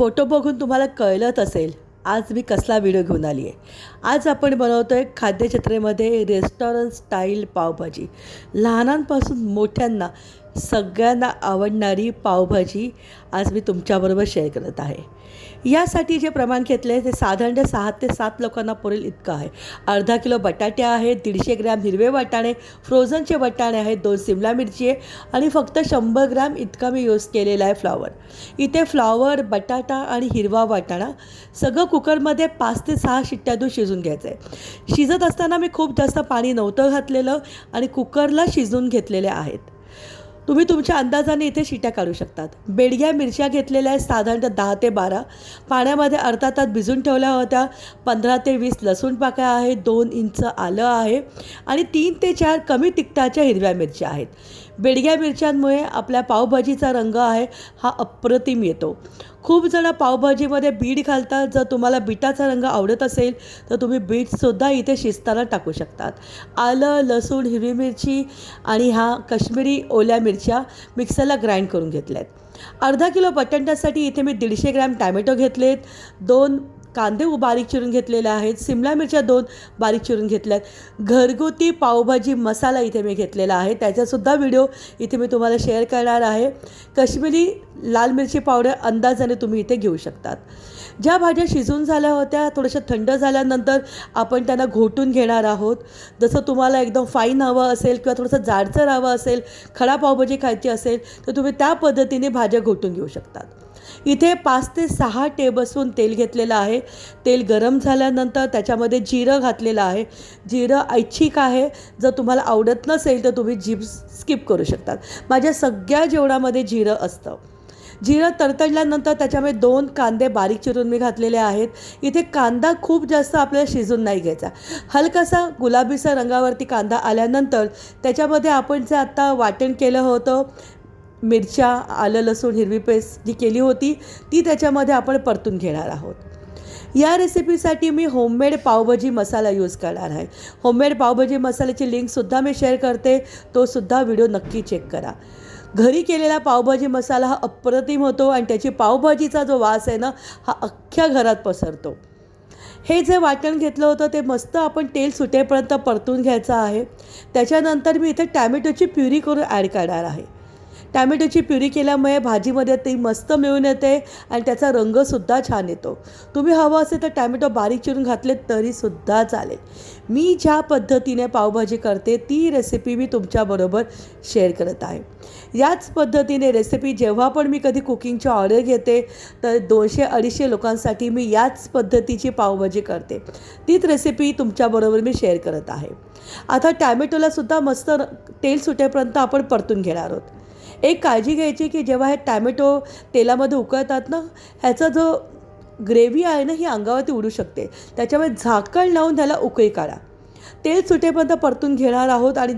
Photo बघून तुम्हाला कळलंच असेल. आज मी कसला व्हिडिओ घेऊन आली आहे. आज आपण बनवतो आहे खाद्यचत्रेमध्ये रेस्टॉरंट स्टाईल पावभाजी. लहानांपासून मोठ्यांना सगळ्यांना आवडणारी पावभाजी आज मी तुमच्याबरोबर शेअर करत आहे. यासाठी जे प्रमाण घेतले आहे ते साधारण सहा ते सात लोकांना पुरेल इतकं आहे. अर्धा किलो बटाटे आहेत दीडशे ग्रॅम हिरवे वाटाणे फ्रोझनचे वाटाणे आहेत दोन सिमला मिरची आहे आणि फक्त शंभर ग्रॅम इतका मी यूज केलेला आहे फ्लॉवर इथे फ्लॉवर बटाटा आणि हिरवा वाटाणा सगळं कुकरमध्ये पाच ते सहा शिट्ट्या दूध शिजून घ्यायचं आहे शिजत असताना मी खूप जास्त पाणी नव्हतं घातलेलं आणि कुकरला शिजून घेतलेले आहेत. तुम्ही तुमच्या अंदाजाने इथे शिट्या काढू शकतात. बेडग्या मिरच्या घेतलेल्या आहेत साधारणतः दहा ते बारा. पाण्यामध्ये अर्धा तास भिजून ठेवल्या होत्या. पंधरा ते वीस लसूण पाकळ्या आहेत. दोन इंच आलं आहे. आणि तीन ते चार कमी तिखटाच्या हिरव्या मिरच्या आहेत. बेडग्या मिरच्यांमुळे आपल्या पावभाजीचा रंग आहे हा अप्रतिम येतो. खूप जण पावभाजीमध्ये बीट घालतात. जर तुम्हाला बीटाचा रंग आवडत असेल तर तुम्ही बीटसुद्धा इथे शिजताना टाकू शकतात. आलं लसूण हिरवी मिरची आणि हा काश्मीरी ओल्या मिरच्या मिक्सरला ग्राइंड करून घेतल्या आहेत अर्धा किलो बटाट्यासाठी इथे मी दीडशे ग्रॅम टॅमॅटो घेतलेत. दोन कांदे बारीक चिरून घेतलेले आहेत सिमला मिरच्या दोन बारीक चिरून घेतल्या आहेत घरगुती पावभाजी मसाला इथे मी घेतलेला आहे. त्याचासुद्धा व्हिडिओ इथे मी तुम्हाला शेअर करणार आहे. काश्मीरी लाल मिरची पावडर अंदाजाने तुम्ही इथे घेऊ शकतात. ज्या भाज्या शिजून झाल्या होत्या थोड्याशा थंड झाल्यानंतर आपण त्यांना घोटून घेणार आहोत. जसं तुम्हाला एकदम फाईन हवं असेल किंवा थोडंसं जाडसर हवं असेल खडा पावभाजी खायची असेल तर तुम्ही त्या पद्धतीने भाज्या घोटून घेऊ शकतात. इथे पाच ते सहा टेबलस्पून तेल घेतलेलं आहे. तेल गरम झाल्यानंतर त्याच्यामध्ये जिरं घातलेलं आहे. जिरं ऐच्छिक आहे. जर तुम्हाला आवडत नसेल तर तुम्ही जीप स्किप करू शकतात माझ्या सगळ्या जेवणामध्ये जिरं असतं. जिरं तडतडल्यानंतर त्याच्यामध्ये दोन कांदे बारीक चिरून मी घातलेले आहेत. इथे कांदा खूप जास्त आपल्याला शिजून नाही घ्यायचा. हलकासा गुलाबीचा रंगावरती कांदा आल्यानंतर त्याच्यामध्ये आपण जे आत्ता वाटण केलं होतं मिरच्या आलं लसूण हिरवी पेस्ट जी केली होती ती त्याच्यामध्ये आपण परतून घेणार आहोत. या रेसिपीसाठी मी होममेड पावभाजी मसाला यूज करणार आहे. होममेड पावभाजी मसाल्याची लिंकसुद्धा मी शेअर करते तोसुद्धा व्हिडिओ नक्की चेक करा. घरी केलेला पावभाजी मसाला हा अप्रतिम होतो आणि त्याची पावभाजीचा जो वास आहे ना हा अख्ख्या घरात पसरतो. हे जे वाटण घेतलं होतं ते मस्त आपण तेल सुटेपर्यंत परतून घ्यायचं आहे. त्याच्यानंतर मी इथे टॅमॅटोची प्युरी करून ॲड करणार आहे. टॅमॅटोची प्युरी केल्यामुळे भाजीमध्ये ती मस्त मिळून येते आणि त्याचा रंगसुद्धा छान येतो. तुम्ही हवं असेल तर टॅमॅटो बारीक चिरून घातले तरीसुद्धा चालेल. मी ज्या पद्धतीने पावभाजी करते ती रेसिपी मी तुमच्याबरोबर शेअर करत आहे. याच पद्धतीने रेसिपी जेव्हा पण मी कधी कुकिंगची ऑर्डर घेते तर दोनशे अडीचशे लोकांसाठी मी याच पद्धतीची पावभाजी करते. तीच रेसिपी तुमच्याबरोबर मी शेअर करत आहे. आता टॅमॅटोलासुद्धा मस्त र- तेल सुटेपर्यंत आपण परतून घेणार आहोत. एक काळजी घ्यायची की जेव्हा हे टॅमॅटो तेलामध्ये उकळतात ना ह्याचा जो ग्रेव्ही आहे ना ही अंगावरती उडू शकते. त्याच्यामुळे झाकण लावून त्याला उकळी काढा. तेल सुटेपर्यंत परतून घेणार आहोत आणि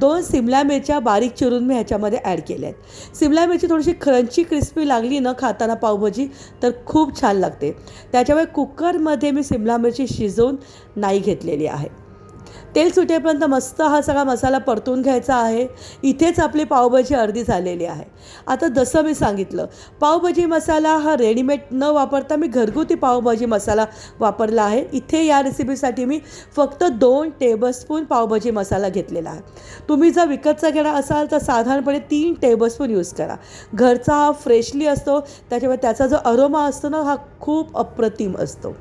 दोन सिमला मिरच्या बारीक चिरून मी ह्याच्यामध्ये ॲड केल्या आहेत सिमला मिरची थोडीशी क्रंची क्रिस्पी लागली ना खाताना पावभाजी तर खूप छान लागते. त्याच्यामुळे कुकरमध्ये मी सिमला मिरची शिजवून नाही घेतलेली आहे. तेल सुटेपर्यंत मस्त हा सगळा मसाला परतून घ्यायचा आहे. इथेच आपली पावभाजी अर्धी झालेली आहे. आता जसं मी सांगितलं पावभाजी मसाला हा रेडीमेड न वापरता मी घरगुती पावभाजी मसाला वापरला आहे. इथे या रेसिपीसाठी मी फक्त दोन टेबलस्पून पावभाजी मसाला घेतलेला आहे. तुम्ही जर विकतचा घेणार असाल तर साधारणपणे तीन टेबलस्पून यूज करा. घरचा हा फ्रेशली असतो त्याच्यामुळे त्याचा जो अरोमा असतो ना हा खूप अप्रतिम असतो.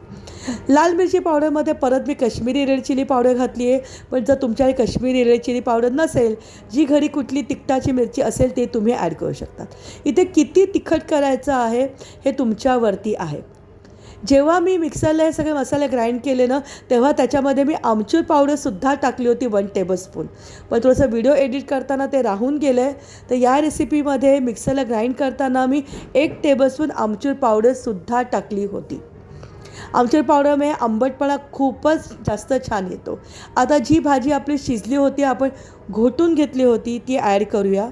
लाल मिरची पावडरमध्ये परत मी काश्मीरी रेड चिली पावडर घातली आहे. पण जर तुमच्याकडे काश्मीरी रेड चिली पावडर नसेल जी घरी कुठली तिखटाची मिरची असेल ते तुम्ही ॲड करू शकतात. इथे किती तिखट करायचं आहे हे तुमच्यावरती आहे. जेव्हा मी मिक्सरला हे सगळे मसाले ग्राइंड केले ना तेव्हा त्याच्यामध्ये मी आमचूर पावडरसुद्धा टाकली होती वन टेबलस्पून पण थोडंसं व्हिडिओ एडिट करताना ते राहून गेलं आहे तर या रेसिपीमध्ये मिक्सरला ग्राइंड करताना मी एक टेबलस्पून आमचूर पावडरसुद्धा टाकली होती. आमच्या पावडरमुळे आंबटपणा खूपच जास्त छान येतो. आता जी भाजी आपली शिजली होती आपण घोटून घेतली होती ती ॲड करूया.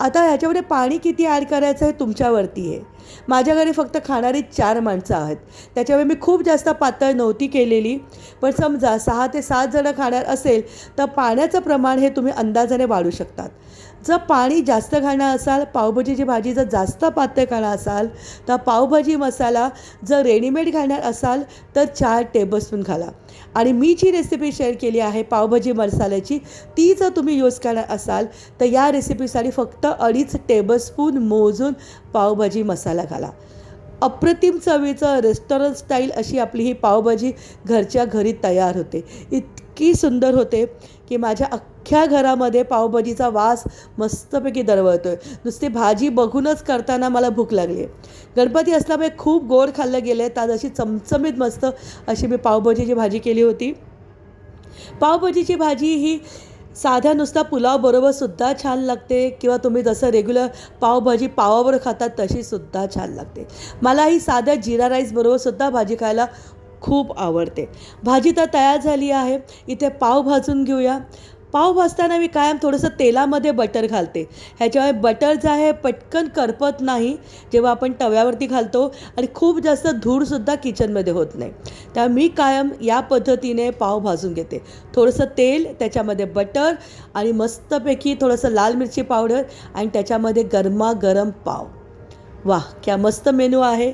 आता ह्याच्यामध्ये पाणी किती ॲड करायचं हे तुमच्यावरती आहे. माझ्याकडे फक्त खाणारी चार माणसं आहेत. त्याच्यामुळे मी खूप जास्त पातळ नव्हती केलेली. पण समजा सहा ते सात जणं खाणार असेल तर पाण्याचं प्रमाण हे तुम्ही अंदाजाने वाढू शकतात. जर पाणी जास्त घालणार असाल पावभाजीची भाजी जर जास्त पातळ खाणं असाल तर पावभाजी मसाला जर रेडीमेड घालणार असाल तर चार टेबलस्पून घाला. आणि मी जी रेसिपी शेअर केली आहे पावभाजी मसाल्याची ती जर तुम्ही यूज करणार असाल तर या रेसिपीसाठी फक्त अडीच टेबलस्पून मोजून पावभाजी मसाला घाला. अप्रतिम चवीचं रेस्टॉरंट स्टाईल अशी आपली ही पावभाजी घरच्या घरी तयार होते. इत इतकी सुंदर होते की माझ्या अख्ख्या घरामध्ये पावभाजीचा वास मस्तपैकी दरवळतो आहे नुसती भाजी बघूनच करताना मला भूक लागली. आहे गणपती असल्यामुळे खूप गोड खाल्लं गेलं आहे त्यात अशी चमचमीत मस्त अशी मी पावभाजीची भाजी केली होती. पावभाजीची भाजी ही साध्या नुसता पुलावबरोबर सुद्धा छान लागते किंवा तुम्ही जसं रेग्युलर पावभाजी पावाबरोबर खातात तशीसुद्धा छान लागते. मला ही साध्या जिरा राईसबरोबर सुद्धा भाजी खायला खूप आवडते. भाजी तर तयार झाली आहे. इथे पाव भाजून घेऊया. पाव भाजताना मी कायम थोडंसं तेलामध्ये बटर घालते. ह्याच्यामुळे बटर जे आहे पटकन करपत नाही. जेव्हा आपण तव्यावरती घालतो आणि खूप जास्त धूरसुद्धा किचनमध्ये होत नाही. त्यामुळे मी कायम या पद्धतीने पाव भाजून घेते. थोडंसं तेल त्याच्यामध्ये बटर आणि मस्तपैकी थोडंसं लाल मिरची पावडर आणि त्याच्यामध्ये गरमागरम पाव. वाह क्या मस्त मेनू आहे.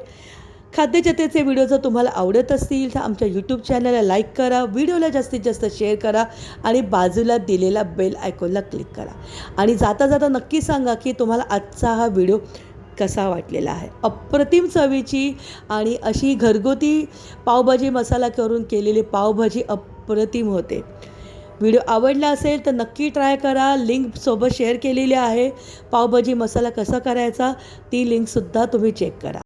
खाद्यजतेचे व्हिडिओ जर तुम्हाला आवडत असतील तर आमच्या यूट्यूब चॅनलला लाईक करा व्हिडिओला जास्तीत जास्त शेअर करा आणि बाजूला दिलेला बेल आयकॉनला क्लिक करा. आणि जाता जाता नक्की सांगा की तुम्हाला आजचा हा व्हिडिओ कसा वाटलेला आहे. अप्रतिम चवीची आणि अशी घरगुती पावभाजी मसाला करून केलेली पावभाजी अप्रतिम होते. व्हिडिओ आवडला असेल तर नक्की ट्राय करा. लिंक सोबत शेअर केलेली आहे. पावभाजी मसाला कसा करायचा ती लिंकसुद्धा तुम्ही चेक करा.